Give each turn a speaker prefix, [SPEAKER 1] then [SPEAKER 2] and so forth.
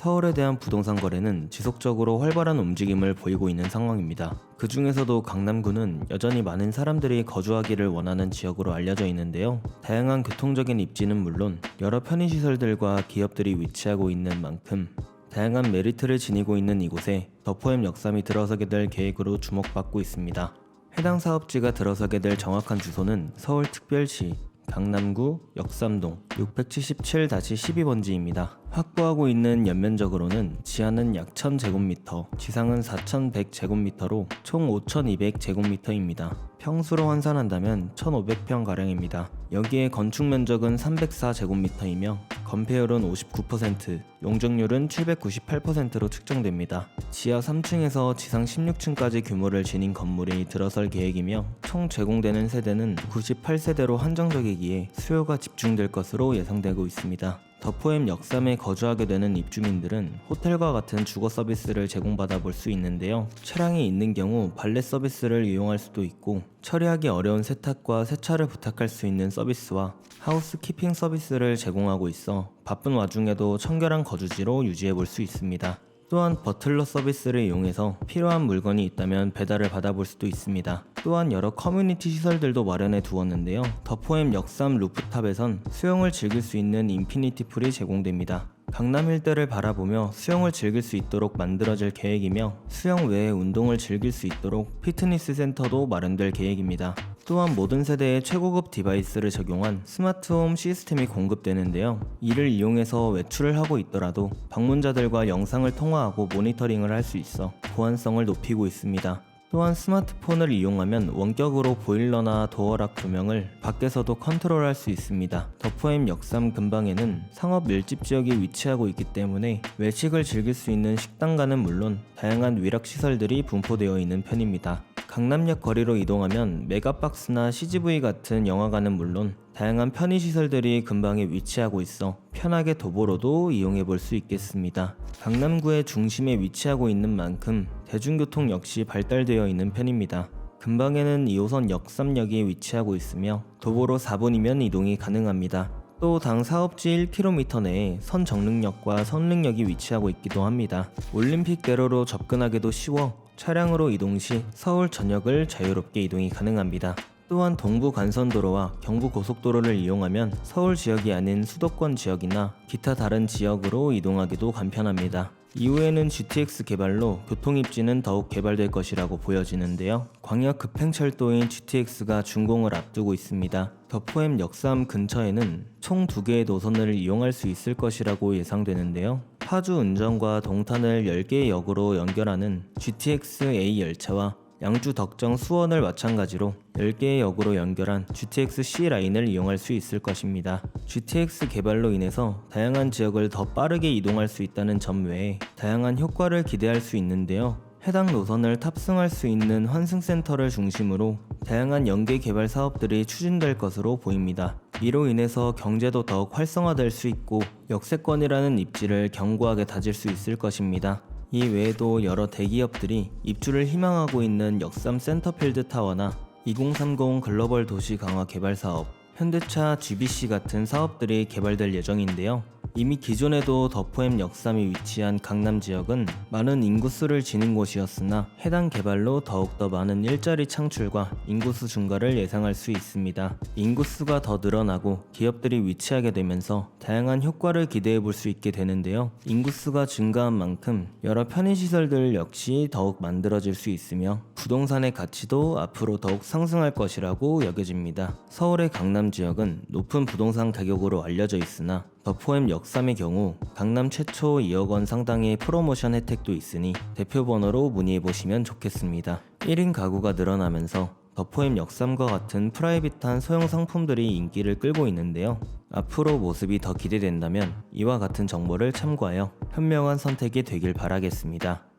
[SPEAKER 1] 서울에 대한 부동산 거래는 지속적으로 활발한 움직임을 보이고 있는 상황입니다. 그 중에서도 강남구는 여전히 많은 사람들이 거주하기를 원하는 지역으로 알려져 있는데요. 다양한 교통적인 입지는 물론 여러 편의시설들과 기업들이 위치하고 있는 만큼 다양한 메리트를 지니고 있는 이곳에 더포엠 역삼이 들어서게 될 계획으로 주목받고 있습니다. 해당 사업지가 들어서게 될 정확한 주소는 서울특별시 강남구 역삼동 677-12번지입니다. 확보하고 있는 연면적으로는 지하는 약 1000제곱미터, 지상은 4100제곱미터로 총 5200제곱미터입니다. 평수로 환산한다면 1500평가량입니다. 여기에 건축 면적은 304제곱미터이며 건폐율은 59%, 용적률은 798%로 측정됩니다. 지하 3층에서 지상 16층까지 규모를 지닌 건물이 들어설 계획이며 총 제공되는 세대는 98세대로 한정적이기에 수요가 집중될 것으로 예상되고 있습니다. 더포엠 역삼에 거주하게 되는 입주민들은 호텔과 같은 주거 서비스를 제공받아 볼 수 있는데요. 차량이 있는 경우 발렛 서비스를 이용할 수도 있고 처리하기 어려운 세탁과 세차를 부탁할 수 있는 서비스와 하우스 키핑 서비스를 제공하고 있어 바쁜 와중에도 청결한 거주지로 유지해 볼 수 있습니다. 또한 버틀러 서비스를 이용해서 필요한 물건이 있다면 배달을 받아볼 수도 있습니다. 또한 여러 커뮤니티 시설들도 마련해 두었는데요. 더포엠 역삼 루프탑에선 수영을 즐길 수 있는 인피니티 풀이 제공됩니다. 강남 일대를 바라보며 수영을 즐길 수 있도록 만들어질 계획이며 수영 외에 운동을 즐길 수 있도록 피트니스 센터도 마련될 계획입니다. 또한 모든 세대의 최고급 디바이스를 적용한 스마트홈 시스템이 공급되는데요. 이를 이용해서 외출을 하고 있더라도 방문자들과 영상을 통화하고 모니터링을 할 수 있어 보안성을 높이고 있습니다. 또한 스마트폰을 이용하면 원격으로 보일러나 도어락 조명을 밖에서도 컨트롤할 수 있습니다. 더포엠 역삼 근방에는 상업 밀집 지역이 위치하고 있기 때문에 외식을 즐길 수 있는 식당가는 물론 다양한 위락 시설들이 분포되어 있는 편입니다. 강남역 거리로 이동하면 메가박스나 CGV 같은 영화관은 물론 다양한 편의시설들이 근방에 위치하고 있어 편하게 도보로도 이용해 볼 수 있겠습니다. 강남구의 중심에 위치하고 있는 만큼 대중교통 역시 발달되어 있는 편입니다. 근방에는 2호선 역삼역이 위치하고 있으며 도보로 4분이면 이동이 가능합니다. 또 당 사업지 1km 내에 선정릉역과 선릉역이 위치하고 있기도 합니다. 올림픽대로로 접근하기도 쉬워 차량으로 이동 시 서울 전역을 자유롭게 이동이 가능합니다. 또한 동부 간선도로와 경부 고속도로를 이용하면 서울 지역이 아닌 수도권 지역이나 기타 다른 지역으로 이동하기도 간편합니다. 이후에는 GTX 개발로 교통 입지는 더욱 개발될 것이라고 보여지는데요. 광역 급행철도인 GTX가 준공을 앞두고 있습니다. 더포엠 역삼 근처에는 총두 개의 노선을 이용할 수 있을 것이라고 예상되는데요. 파주 운전과 동탄을 10개의 역으로 연결하는 GTX A 열차와 양주 덕정 수원을 마찬가지로 10개의 역으로 연결한 GTX C 라인을 이용할 수 있을 것입니다. GTX 개발로 인해서 다양한 지역을 더 빠르게 이동할 수 있다는 점 외에 다양한 효과를 기대할 수 있는데요. 해당 노선을 탑승할 수 있는 환승센터를 중심으로 다양한 연계 개발 사업들이 추진될 것으로 보입니다. 이로 인해서 경제도 더욱 활성화될 수 있고 역세권이라는 입지를 견고하게 다질 수 있을 것입니다. 이 외에도 여러 대기업들이 입주를 희망하고 있는 역삼 센터필드 타워나 2030 글로벌 도시 강화 개발 사업, 현대차 GBC 같은 사업들이 개발될 예정인데요. 이미 기존에도 더포엠 역삼이 위치한 강남 지역은 많은 인구수를 지닌 곳이었으나 해당 개발로 더욱더 많은 일자리 창출과 인구수 증가를 예상할 수 있습니다. 인구수가 더 늘어나고 기업들이 위치하게 되면서 다양한 효과를 기대해 볼 수 있게 되는데요. 인구수가 증가한 만큼 여러 편의시설들 역시 더욱 만들어질 수 있으며 부동산의 가치도 앞으로 더욱 상승할 것이라고 여겨집니다. 서울의 강남 지역은 높은 부동산 가격으로 알려져 있으나 더포엠 역삼의 경우 강남 최초 2억 원 상당의 프로모션 혜택도 있으니 대표 번호로 문의해 보시면 좋겠습니다. 1인 가구가 늘어나면서 더포엠 역삼과 같은 프라이빗한 소형 상품들이 인기를 끌고 있는데요. 앞으로 모습이 더 기대된다면 이와 같은 정보를 참고하여 현명한 선택이 되길 바라겠습니다.